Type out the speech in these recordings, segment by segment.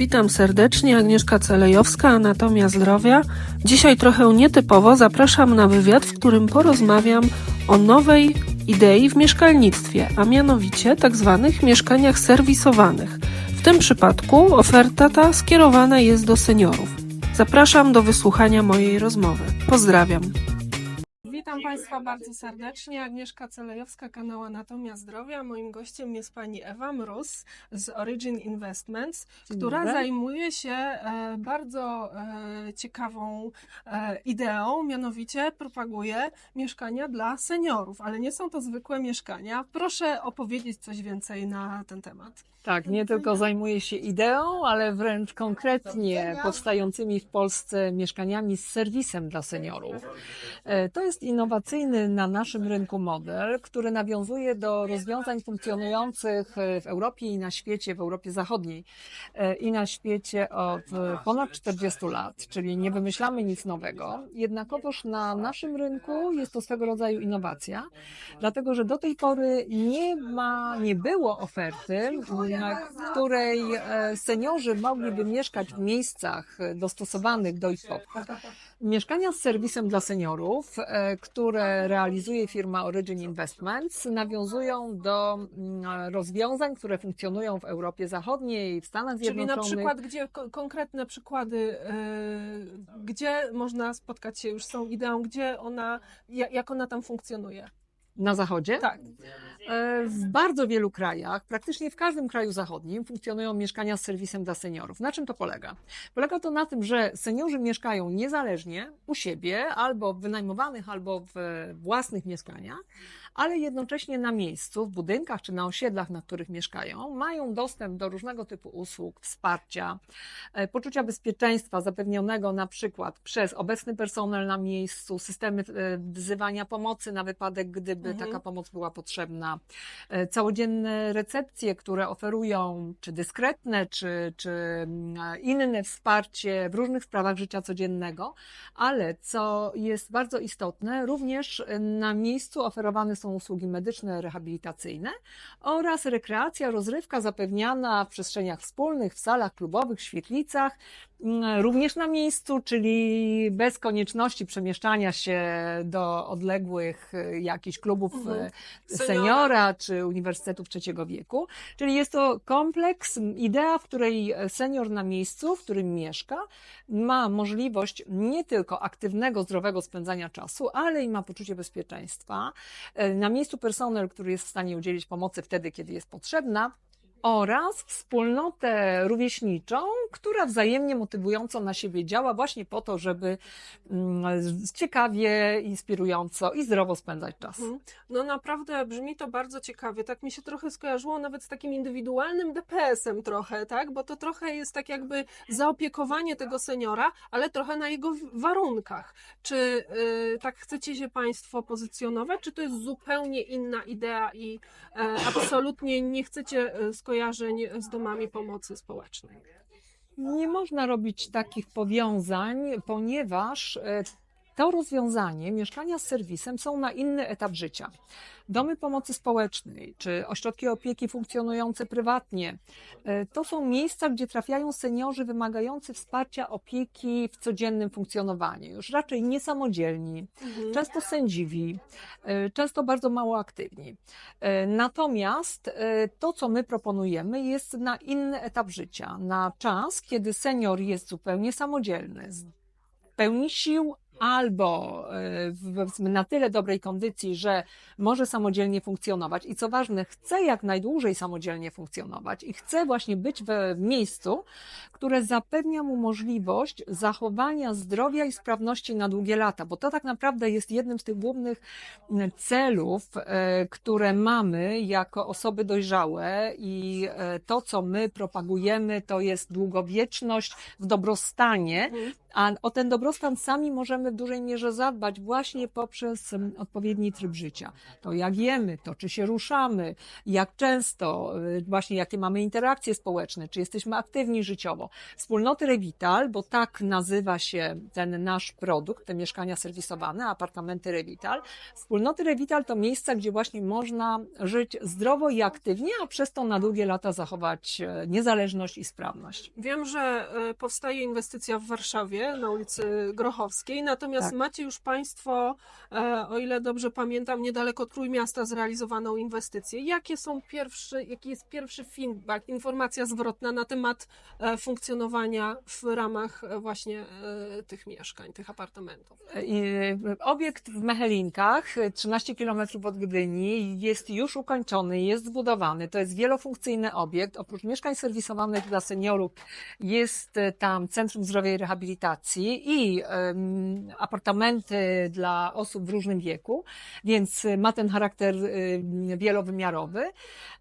Witam serdecznie, Agnieszka Celejowska, Anatomia Zdrowia. Dzisiaj trochę nietypowo zapraszam na wywiad, w którym porozmawiam o nowej idei w mieszkalnictwie, a mianowicie tak zwanych mieszkaniach serwisowanych. W tym przypadku oferta ta skierowana jest do seniorów. Zapraszam do wysłuchania mojej rozmowy. Pozdrawiam. Witam Państwa bardzo serdecznie. Agnieszka Celejowska, kanał Anatomia Zdrowia. Moim gościem jest pani Ewa Mróz z Origin Investments, która zajmuje się e, bardzo e, ciekawą e, ideą, mianowicie propaguje mieszkania dla seniorów, ale nie są to zwykłe mieszkania. Proszę opowiedzieć coś więcej na ten temat. Tak, nie tylko zajmuję się ideą, ale wręcz konkretnie powstającymi w Polsce mieszkaniami z serwisem dla seniorów. To jest innowacyjny na naszym rynku model, który nawiązuje do rozwiązań funkcjonujących w Europie i na świecie, w Europie Zachodniej e, i na świecie od ponad 40 lat, czyli nie wymyślamy nic nowego. Jednakowoż na naszym rynku jest to swego rodzaju innowacja, dlatego że do tej pory nie ma, nie było oferty, na której e, seniorzy mogliby mieszkać w miejscach dostosowanych do ich potrzeb. Mieszkania z serwisem dla seniorów, e, które realizuje firma Origin Investments, nawiązują do mm, rozwiązań, które funkcjonują w Europie Zachodniej, w Stanach Czyli na Zjednoczonych. przykład, gdzie ko- konkretne przykłady, e, gdzie można spotkać się już z tą ideą, gdzie ona, ja- jak ona tam funkcjonuje? Na Zachodzie? Tak. E, W bardzo wielu krajach, praktycznie w każdym kraju zachodnim, funkcjonują mieszkania z serwisem dla seniorów. Na czym to polega? Polega to na tym, że seniorzy mieszkają niezależnie u siebie, albo w wynajmowanych, albo w własnych mieszkaniach, ale jednocześnie na miejscu, w budynkach czy na osiedlach, na których mieszkają, mają dostęp do różnego typu usług, wsparcia, e, poczucia bezpieczeństwa zapewnionego na przykład przez obecny personel na miejscu, systemy e, wzywania pomocy na wypadek, gdyby Mhm. taka pomoc była potrzebna, e, całodzienne recepcje, które oferują czy dyskretne, czy, czy mm, inne wsparcie w różnych sprawach życia codziennego, ale co jest bardzo istotne, również na miejscu oferowane są usługi medyczne, rehabilitacyjne oraz rekreacja, rozrywka zapewniana w przestrzeniach wspólnych, w salach klubowych, świetlicach, również na miejscu, czyli bez konieczności przemieszczania się do odległych e, jakichś klubów Mhm. e, Seniora. czy uniwersytetów trzeciego wieku. Czyli jest to kompleks, idea, w której e, senior na miejscu, w którym mieszka, ma możliwość nie tylko aktywnego, zdrowego spędzania czasu, ale i ma poczucie bezpieczeństwa. E, Na miejscu personel, który jest w stanie udzielić pomocy wtedy, kiedy jest potrzebna. Oraz wspólnotę rówieśniczą, która wzajemnie motywująco na siebie działa, właśnie po to, żeby mm, ciekawie, inspirująco i zdrowo spędzać czas. Mhm. No naprawdę brzmi to bardzo ciekawie. Tak mi się trochę skojarzyło nawet z takim indywidualnym DPS-em trochę, tak? Bo to trochę jest tak jakby zaopiekowanie tego seniora, ale trochę na jego warunkach. Czy y, tak chcecie się Państwo pozycjonować, czy to jest zupełnie inna idea i e, absolutnie nie chcecie e, skojarzeń z domami pomocy społecznej? Nie można robić takich powiązań, ponieważ e, to rozwiązanie, mieszkania z serwisem są na inny etap życia. Domy pomocy społecznej czy ośrodki opieki funkcjonujące prywatnie e, to są miejsca, gdzie trafiają seniorzy wymagający wsparcia opieki w codziennym funkcjonowaniu, już raczej niesamodzielni, Mhm. często sędziwi, e, często bardzo mało aktywni. E, Natomiast to, co my proponujemy, jest na inny etap życia, na czas, kiedy senior jest zupełnie samodzielny, pełni sił. Albo e, w- na tyle dobrej kondycji, że może samodzielnie funkcjonować. I co ważne, chce jak najdłużej samodzielnie funkcjonować i chce właśnie być w miejscu, które zapewnia mu możliwość zachowania zdrowia i sprawności na długie lata, bo to tak naprawdę jest jednym z tych głównych mm, celów, e, które mamy jako osoby dojrzałe i e, to, co my propagujemy, to jest długowieczność w dobrostanie. Mhm. A o ten dobrostan sami możemy w dużej mierze zadbać właśnie poprzez odpowiedni tryb życia. To jak jemy, to czy się ruszamy, jak często, y, właśnie jakie mamy interakcje społeczne, czy jesteśmy aktywni życiowo. Wspólnoty Revital, bo tak nazywa się ten nasz produkt, te mieszkania serwisowane, apartamenty Revital. Wspólnoty Revital to miejsca, gdzie właśnie można żyć zdrowo i aktywnie, a przez to na długie lata zachować e, niezależność i sprawność. Wiem, że e, powstaje inwestycja w Warszawie na ulicy Grochowskiej, natomiast Tak. macie już Państwo, e, o ile dobrze pamiętam, niedaleko Trójmiasta zrealizowaną inwestycję. Jakie są pierwsze, jaki jest pierwszy feedback, informacja zwrotna na temat e, funkcjonowania w ramach e, właśnie tych mieszkań, tych apartamentów? Obiekt w Mechelinkach, 13 km od Gdyni, jest już ukończony, jest zbudowany. To jest wielofunkcyjny obiekt. Oprócz mieszkań serwisowanych dla seniorów jest tam Centrum Zdrowia i Rehabilitacji i em, apartamenty dla osób w różnym wieku, więc e, ma ten charakter e, wielowymiarowy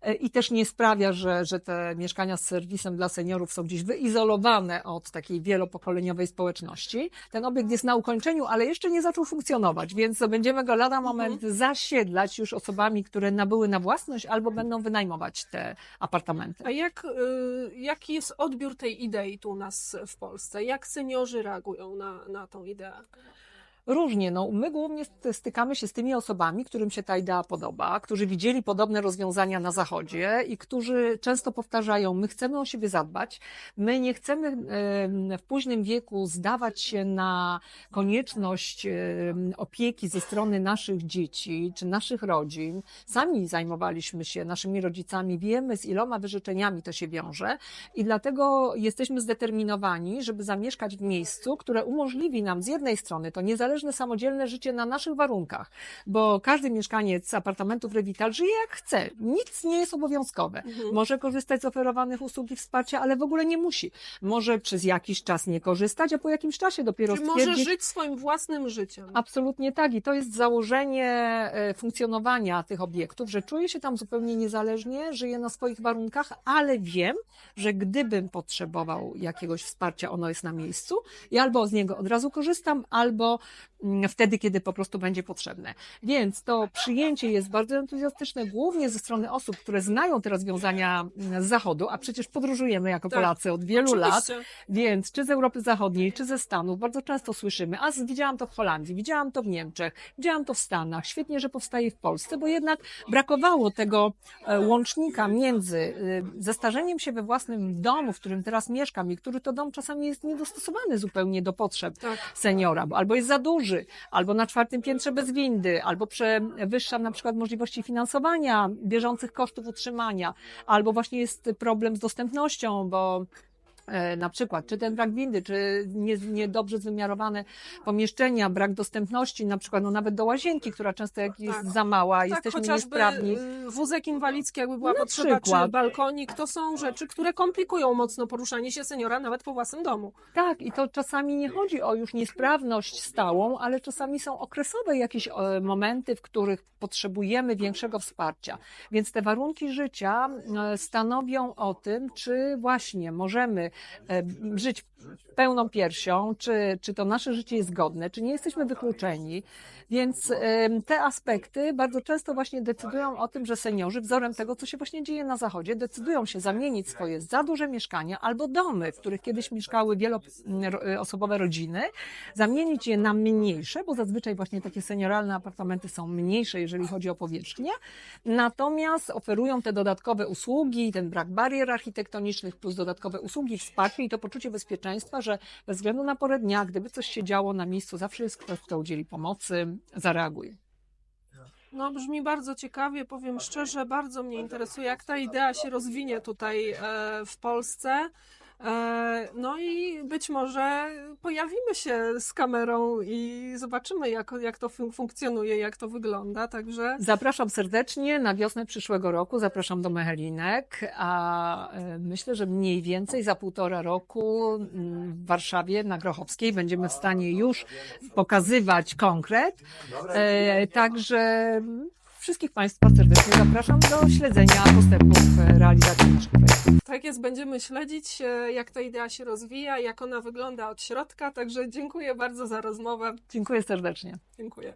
e, i też nie sprawia, że, że te mieszkania z serwisem dla seniorów są gdzieś wyizolowane od takiej wielopokoleniowej społeczności. Ten obiekt jest na ukończeniu, ale jeszcze nie zaczął funkcjonować, więc będziemy go lada moment zasiedlać już osobami, które nabyły na własność albo będą wynajmować te apartamenty. A jak, jaki jest odbiór tej idei tu u nas w Polsce? Jak seniorzy reagują na, na tą ideę? Różnie. No, my głównie st- stykamy się z tymi osobami, którym się ta idea podoba, którzy widzieli podobne rozwiązania na Zachodzie i którzy często powtarzają, my chcemy o siebie zadbać, my nie chcemy em, w późnym wieku zdawać się na konieczność opieki ze strony naszych dzieci czy naszych rodzin. Sami zajmowaliśmy się naszymi rodzicami, wiemy z iloma wyrzeczeniami to się wiąże i dlatego jesteśmy zdeterminowani, żeby zamieszkać w miejscu, które umożliwi nam z jednej strony to niezależne, samodzielne życie na naszych warunkach, bo każdy mieszkaniec apartamentów Revital żyje jak chce. Nic nie jest obowiązkowe. Mhm. Może korzystać z oferowanych usług i wsparcia, ale w ogóle nie musi. Może przez jakiś czas nie korzystać, a po jakimś czasie dopiero Czy może stwierdzić, żyć swoim własnym życiem? Absolutnie tak. I to jest założenie e, funkcjonowania tych obiektów, że czuję się tam zupełnie niezależnie, żyję na swoich warunkach, ale wiem, że gdybym potrzebował jakiegoś wsparcia, ono jest na miejscu i albo z niego od razu korzystam, albo wtedy, kiedy po prostu będzie potrzebne. Więc to przyjęcie jest bardzo entuzjastyczne, głównie ze strony osób, które znają te rozwiązania mm, z Zachodu, a przecież podróżujemy jako Tak, Polacy od wielu lat. Oczywiście. Więc czy z Europy Zachodniej, czy ze Stanów bardzo często słyszymy, a widziałam to w Holandii, widziałam to w Niemczech, widziałam to w Stanach, świetnie, że powstaje w Polsce, bo jednak brakowało tego e, łącznika między e, zestarzeniem się we własnym domu, w którym teraz mieszkam i który to dom czasami jest niedostosowany zupełnie do potrzeb Tak. seniora, bo albo jest za duży, albo na czwartym piętrze bez windy, albo przewyższa na przykład możliwości finansowania bieżących kosztów utrzymania, albo właśnie jest problem z dostępnością, bo na przykład, czy ten brak windy, czy nie- niedobrze wymiarowane pomieszczenia, brak dostępności, na przykład no nawet do łazienki, która często jak jest Tak. za mała, Tak, jesteśmy niesprawni. y, wózek inwalidzki, jakby była Na potrzeba, przykład. czy balkonik, to są rzeczy, które komplikują mocno poruszanie się seniora nawet po własnym domu. Tak, i to czasami nie chodzi o już niesprawność stałą, ale czasami są okresowe jakieś e, momenty, w których potrzebujemy większego wsparcia. Więc te warunki życia e, stanowią o tym, czy właśnie możemy e, żyć pełną piersią, czy, czy to nasze życie jest godne, czy nie jesteśmy wykluczeni. Więc em, te aspekty bardzo często właśnie decydują o tym, że seniorzy, wzorem tego, co się właśnie dzieje na Zachodzie, decydują się zamienić swoje za duże mieszkania albo domy, w których kiedyś mieszkały wieloosobowe rodziny, zamienić je na mniejsze, bo zazwyczaj właśnie takie senioralne apartamenty są mniejsze, jeżeli chodzi o powierzchnię, natomiast oferują te dodatkowe usługi, ten brak barier architektonicznych, plus dodatkowe usługi, wsparcie i to poczucie bezpieczeństwa, że bez względu na porę dnia, gdyby coś się działo na miejscu, zawsze jest ktoś, kto udzieli pomocy, zareaguje. No, brzmi bardzo ciekawie, powiem szczerze, bardzo mnie interesuje, jak ta idea się rozwinie tutaj e, w Polsce. E, no i być może pojawimy się z kamerą i zobaczymy, jak, jak to fun- funkcjonuje, jak to wygląda. Także Zapraszam serdecznie na wiosnę przyszłego roku, zapraszam do Mechelinek, a e, myślę, że mniej więcej za półtora roku mm, w Warszawie na Grochowskiej będziemy w stanie już pokazywać konkret. E, Także wszystkich Państwa serdecznie zapraszam do śledzenia postępów e, realizacji naszych projektów. Tak jest, będziemy śledzić, e, jak ta idea się rozwija, jak ona wygląda od środka, także dziękuję bardzo za rozmowę. Dziękuję serdecznie. Dziękuję.